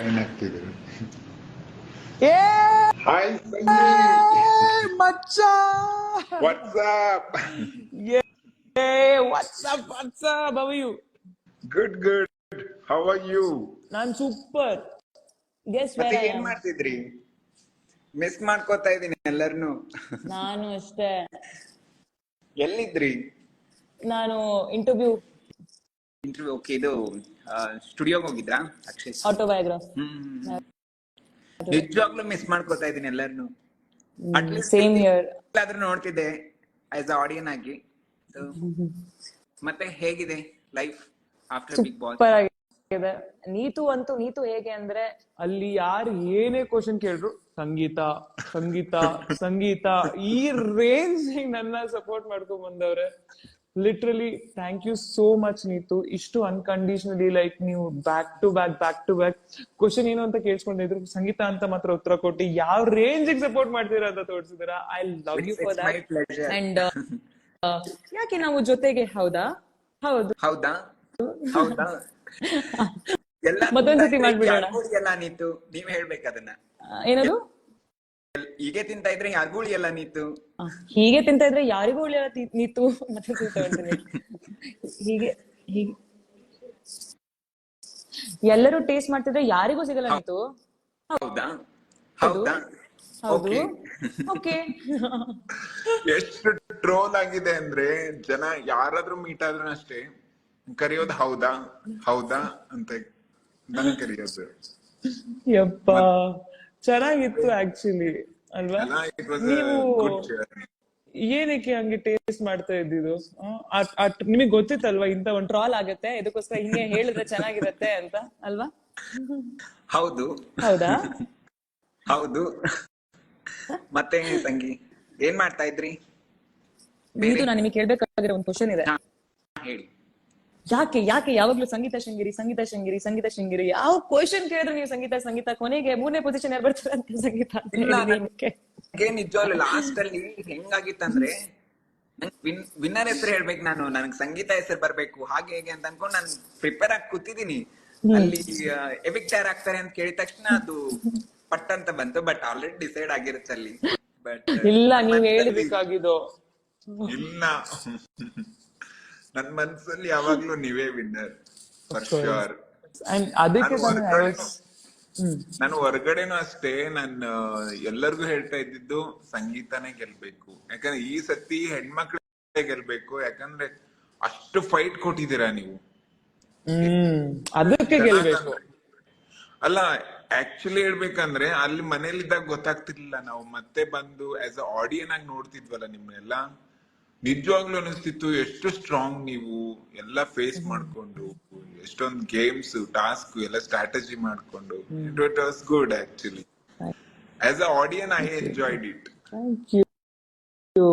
ಏನಾಗ್ತಿದ್ರು ಏ! ಹಾಯ್ ಮಚ್ಚ! ವಾಟ್ಸ್ಆಪ್ ಏ what's up what's up how you good good how are you non super guess where ಏನ್ ಮಾಡ್ತಿದ್ರಿ? Miss ಮಾಡ್ಕೋತಾ ಇದೀನಿ ಎಲ್ಲರನ್ನು ನಾನು ಅಷ್ಟೇ. ಎಲ್ಲಿದ್ರಿ? ನಾನು ಇಂಟರ್ವ್ಯೂ ಇಂಟರ್ವ್ಯೂ ಓಕೆ ಇದು ಸ್ಟುಡಿಯೋಗೆ ಹೋಗಿದ್ರಾ ಅಕ್ಷಯ್? ಆಟೋಬಯೋಗ್ರಾಫ್ ನಿಜವಾಗ್ಲೂ ಮಿಸ್ ಮಾಡ್ಕೋತಾ ಇದೀನಿ ಎಲ್ಲರನ್ನು. ಸೇಮ್ ಇಯರ್ ಆದ್ರೂ ನೋಡ್ತಿದ್ದೆ ಆಸ್ ಆಡಿಯನ್ ಆಗಿ. ಮತ್ತೆ ಹೇಗಿದೆ life after big boss super ಆಗಿದೆ. ನೀತು ಅಂತೂ ನೀತು ಹೇಗೆ ಅಂದ್ರೆ ಅಲ್ಲಿ ಯಾರು ಏನೇ ಕ್ವಶನ್ ಕೇಳ್ರು ಸಂಗೀತ ಸಂಗೀತ ಸಂಗೀತ ಈ ರೇಂಜ್ ನನ್ನ ಸಪೋರ್ಟ್ ಮಾಡ್ಕೊಂಡ್ ಬಂದವ್ರೆ. Literally thank you so much Neethu ಇಷ್ಟು ಅನ್ಕಂಡೀಷನಲಿ ಲೈಕ್ ನೀವು back to back back to back question ಏನು ಅಂತ ಕೇಳಿಸ್ಕೊಂಡಿದ್ರು ಸಂಗೀತ ಅಂತ ಮಾತ್ರ ಉತ್ತರ ಕೊಟ್ಟು ಯಾವ ರೇಂಜ್ ಸಪೋರ್ಟ್ ಮಾಡ್ತೀರಾ ಅಂತ ತೋರಿಸಿದ್ರ. I love you for that and ಯಾಕೆ ನಾವು ಜೊತೆಗೆ? ಹೌದಾ? ಹೌದು. ಹೌದಾ? ಹೌದಾ? ಎಲ್ಲ ಮತ್ತೊಂದ್ಸತಿ ಮಾಡ್ಬಿಡೋಣ. ನೀತು ನೀವ್ ಹೇಳ್ಬೇಕು ಅದನ್ನ. ಏನದು? ಹೀಗೆ ತಿಂತ ಇದ್ರೆ ಯಾರಿಗೂ ಉಳಿಯಲ್ಲ ನೀತು? ಹೀಗೆ ತಿಂತ ಇದ್ರೆ ಯಾರಿಗೂ ಉಳಿಯಲ್ಲ ನೀತು? ಮತ್ತೆ ಹೀಗೆ ಹೀಗೆ. ಎಲ್ಲರೂ ಟೇಸ್ಟ್ ಮಾಡ್ತಿದ್ರೆ ಯಾರಿಗೂ ಸಿಗಲ್ಲ ನೀತು? ಹೌದಾ? ಹೌದಾ. ಹೌದು. ಓಕೆ. ಎಷ್ಟು ಟ್ರೋಲ್ ಆಗಿದೆ ಅಂದ್ರೆ ಜನ ಯಾರಾದ್ರೂ ಮೀಟ್ ಆದ್ರೂ ಅಷ್ಟೇ ಕರೆಯೋದು ಹೌದಾ? ಹೌದಾ ಅಂತ ನನಗೆ ಕರೆಯೋದು. ಯಪ್ಪ. ಚೆನ್ನಾಗಿತ್ತು ಆಕ್ಚುಲಿ ಅಲ್ವಾ? ನೀವು. ಏನಕ್ಕೆ ಹಂಗೆ ಟೇಸ್ಟ್ ಮಾಡ್ತಾ ಇದ್ದಿದ್ದು? ನಿಮಗೆ ಗೊತ್ತಿತ್ತಲ್ವಾ ಇಂತ ಒಂದ್ ಟ್ರಾಲ್ ಆಗತ್ತೆ ಇದಕ್ಕೋಸ್ಕರ ಹಿಂಗೆ ಹೇಳಿದ್ರೆ ಚೆನ್ನಾಗಿರತ್ತೆ ಅಂತ ಅಲ್ವಾ? ಹೌದು. ಹೌದಾ? ಹೌದು. ಮತ್ತೆ ತಂಗಿ ಏನ್ ಮಾಡ್ತಾ ಇದ್ರಿ? ನಾನು ನಿಮಗೆ ಕೇಳ್ಬೇಕಾಗಿರೋ ಒಂದು ಕ್ವಶನ್ ಇದೆ. ಹೇಳಿ. ಯಾಕೆ ಯಾಕೆ ಯಾವಾಗ್ಲೂ ಸಂಗೀತ ಶೃಂಗಿರಿ ಸಂಗೀತ ಶೃಂಗಿರಿ ಸಂಗೀತ ಶೃಂಗೇರಿ? ಯಾವ ಕ್ವಶನ್ ಕೇಳಿದ್ರು ನೀವು ಸಂಗೀತ ಸಂಗೀತ ಕೊನೆಗೆ ಮೂರನೇ ಪೊಸಿಷನ್ ಯಾರು ಬರ್ತಾರೆ ಅಂತ ಸಂಗೀತ ನಿಜವಾಗ್ಲು ಲಾಸ್ಟ್ ಅಲ್ಲಿ ಹೆಂಗಾಗಿತ್ತಂದ್ರೆ ವಿನ್ ವಿನ್ನರ್ ಹೆಸರು ಹೇಳ್ಬೇಕು ನಾನು. ನನಗೆ ಸಂಗೀತ ಹೆಸರು ಬರ್ಬೇಕು. ಹಾಗೆ ಹೇಗೆ ಅಂತ ಅನ್ಕೊಂಡು ನಾನು ಪ್ರಿಪೇರ್ ಆಗಿ ಕೂತಿದೀನಿ. ಅಲ್ಲಿ ಎಫೆಕ್ಟ್ ಯಾರು ಆಗ್ತಾರೆ ಅಂತ ಕೇಳಿದ ತಕ್ಷಣ ಅದು ಪಟ್ ಅಂತ ಬಂತು ಬಟ್ ಆಲ್ರೆಡಿ ಡಿಸೈಡ್ ಆಗಿರುತ್ತೆ ಅಲ್ಲಿ. ಬಟ್ ಇಲ್ಲ ನೀವ್ ಹೇಳ್ಬೇಕಾಗಿದ್ದು. ಇಲ್ಲ. ನನ್ ಮನ್ಸಲ್ಲಿ ಯಾವಾಗ್ಲೂ ನೀವೇ ವಿನ್ನರ್ ಫರ್ ಶ್ಯೂರ್ ಅದಕ್ಕೆ ನಾನು ಹೊರಗಡೆನೂ ಅಷ್ಟೇ ನಾನು ಎಲ್ಲರಿಗೂ ಹೇಳ್ತಾ ಇದ್ದಿದ್ದು ಸಂಗೀತನೇ ಗೆಲ್ಬೇಕು. ಯಾಕಂದ್ರೆ ಈ ಸತಿ ಹೆಣ್ಮಕ್ಳೇ ಗೆಲ್ಬೇಕು ಯಾಕಂದ್ರೆ ಅಷ್ಟು ಫೈಟ್ ಕೊಟ್ಟಿದ್ದೀರಾ ನೀವು. ಅದಕ್ಕೆ ಗೆಲ್ಬೇಕು. ಅಲ್ಲ ಆಕ್ಚುಲಿ ಹೇಳ್ಬೇಕಂದ್ರೆ ಅಲ್ಲಿ ಮನೇಲಿದ್ದಾಗ ಗೊತ್ತಾಗ್ತಿರ್ಲಿಲ್ಲ ನಾವು ಮತ್ತೆ ಬಂದು ಆಸ್ ಅ ಆಡಿಯನ್ ಆಗಿ ನೋಡ್ತಿದ್ವಲ್ಲ ನಿಮ್ಮನ್ನೆಲ್ಲ. ನಿಜವಾಗ್ಲೂ ಅನಿಸ್ತಿತ್ತು ಎಷ್ಟು ಸ್ಟ್ರಾಂಗ್ ನೀವು ಎಲ್ಲ ಫೇಸ್ ಮಾಡ್ಕೊಂಡು ಎಷ್ಟೊಂದು ಗೇಮ್ಸ್ ಟಾಸ್ಕ್ ಎಲ್ಲ ಸ್ಟ್ರಾಟಜಿ ಮಾಡ್ಕೊಂಡು it was good actually as a audience I enjoyed it thank you